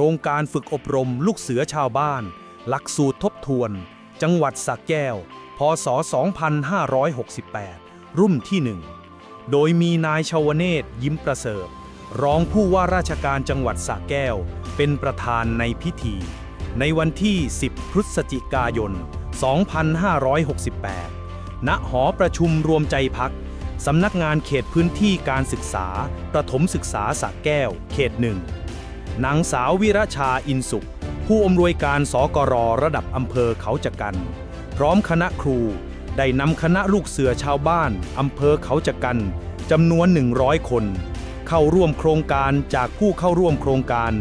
ครงการฝึกอบรมลูกเสือชาวบ้าน หลักสูตรทบทวน จังหวัดสระแก้ว พศ 2568 รุ่นที่หนึ่งโดยมีนายชาวเนตยิ้มประเสริฐรองผู้ว่าราชการจังหวัดสระแก้ว เป็นประธานในพิธี ในวันที่ 10 พฤศจิกายน 2568 ณ หอประชุมรวมใจพัก สำนักงานเขตพื้นที่การศึกษา ประถมศึกษาสระแก้ว เขตหนึ่ง นางสาววิรชาอินสุข ผู้อำนวยการสกรระดับอำเภอเขาจะกัน พร้อมคณะครู ได้นำคณะลูกเสือชาวบ้านอำเภอเขาจะกันจำนวน 100 คน เข้าร่วมโครงการจากผู้เข้าร่วมโครงการ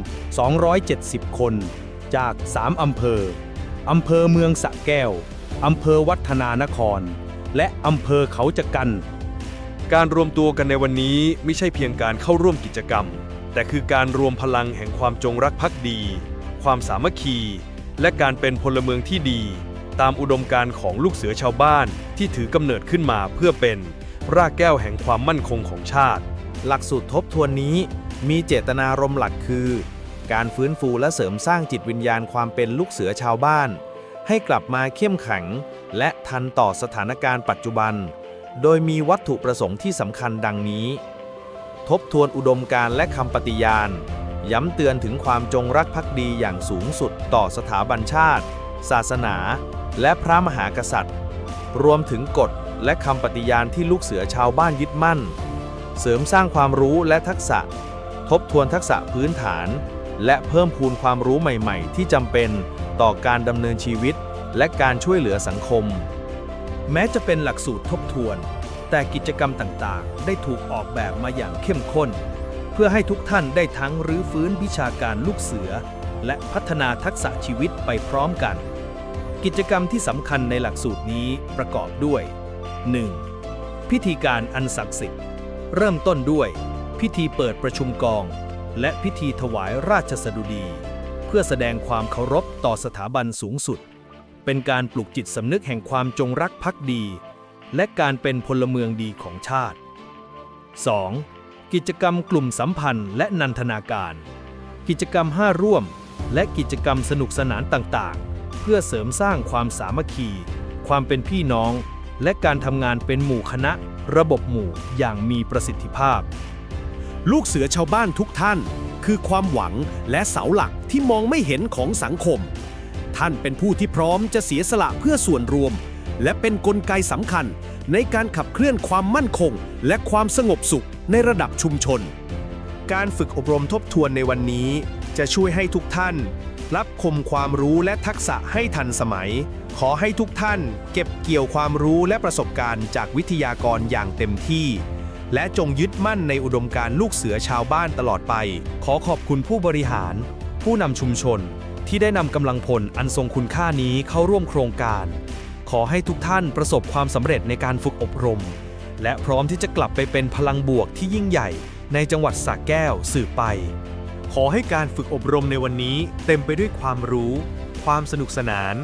270 คน จาก 3 อำเภอ อำเภอเมืองสะแก้ว อำเภอวัฒนานคร และอำเภอเขาจะกัน การรวมตัวกันในวันนี้ไม่ใช่เพียงการเข้าร่วมกิจกรรม แต่คือการรวมพลังแห่งความจงรักภักดี ความสามัคคี และการเป็นพลเมืองที่ดี ตามอุดมการณ์ของลูกเสือชาวบ้านที่ถือกำเนิดขึ้นมาเพื่อเป็นรากแก้วแห่งความมั่นคงของชาติ หลักสูตรทบทวนนี้มีเจตนารมณ์หลักคือ การฟื้นฟูและเสริมสร้างจิตวิญญาณความเป็นลูกเสือชาวบ้าน ให้กลับมาเข้มแข็งและทันต่อสถานการณ์ปัจจุบัน โดยมีวัตถุประสงค์ที่สำคัญดังนี้ ทบทวนอุดมการณ์และคำปฏิญาณ ย้ำเตือนถึงความจงรักภักดีอย่างสูงสุดต่อสถาบันชาติ ศาสนา และพระมหากษัตริย์ รวมถึงกฎและคำปฏิญาณที่ลูกเสือชาวบ้านยึดมั่น เสริมสร้างความรู้และทักษะ ทบทวนทักษะพื้นฐาน และเพิ่มพูนความรู้ใหม่ ๆ ที่จำเป็นต่อการดำเนินชีวิต และการช่วยเหลือสังคม แม้จะเป็นหลักสูตรทบทวน แต่กิจกรรมต่างๆ ได้ถูกออกแบบมาอย่างเข้มข้น เพื่อให้ทุกท่านได้ทั้งรื้อฟื้นวิชาการลูกเสือ และพัฒนาทักษะชีวิตไปพร้อมกัน กิจกรรมที่สำคัญในหลักสูตรนี้ประกอบด้วย 1. พิธีการอันศักดิ์สิทธิ์ เริ่มต้นด้วย พิธีเปิดประชุมกอง และพิธีถวายราชสดุดี เพื่อแสดงความเคารพต่อสถาบันสูงสุด เป็นการปลุกจิตสำนึกแห่งความจงรักภักดี และการเป็นพลเมืองดีของชาติ 2. กิจกรรมกลุ่มสัมพันธ์และนันทนาการ กิจกรรมห้าร่วม และกิจกรรมสนุกสนานต่างๆ เพื่อเสริมสร้างความสามัคคี ความเป็นพี่น้อง และการทำงานเป็นหมู่คณะ ระบบหมู่อย่างมีประสิทธิภาพ ลูกเสือชาวบ้านทุกท่าน คือความหวังและเสาหลักที่มองไม่เห็นของสังคม ท่านเป็นผู้ที่พร้อมจะเสียสละเพื่อส่วนรวม และเป็นนกลไกสำคัญ ในการขับเคลื่อนความมั่นคง และความสงบสุขในระดับชุมชน การฝึกอบรมทบทวนในวันนี้ จะช่วยให้ทุกท่าน รับคมความรู้และทักษะให้ทันสมัย ขอให้ทุกท่าน เก็บเกี่ยวความรู้และประสบการณ์จากวิทยากรอย่างเต็มที่ และจงยึดมั่นในอุดมการลูกเสือชาวบ้านตลอดไป ขอขอบคุณผู้บริหาร ผู้นำชุมชน ที่ได้นำกำลังพลอันทรงคุณค่านี้เข้าร่วมโครงการ ขอให้ทุกท่านประสบความสำเร็จในการฝึกอบรม และพร้อมที่จะกลับไปเป็นพลังบวกที่ยิ่งใหญ่ในจังหวัดสระแก้วสืบไป ขอให้การฝึกอบรมในวันนี้เต็มไปด้วยความรู้ ความสนุกสนาน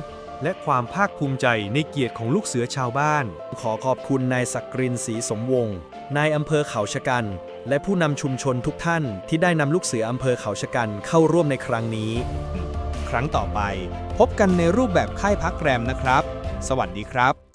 และความภาคภูมิใจในเกียรติของลูกเสือชาวบ้าน ขอขอบคุณนายศักรินศรีสมวงศ์นายอำเภอเขาชะกัน และผู้นำชุมชนทุกท่านที่ได้นำลูกเสืออำเภอเขาชะกันเข้าร่วมในครั้งนี้ ครั้งต่อไป พบกันในรูปแบบค่ายพักแรมนะครับ สวัสดีครับ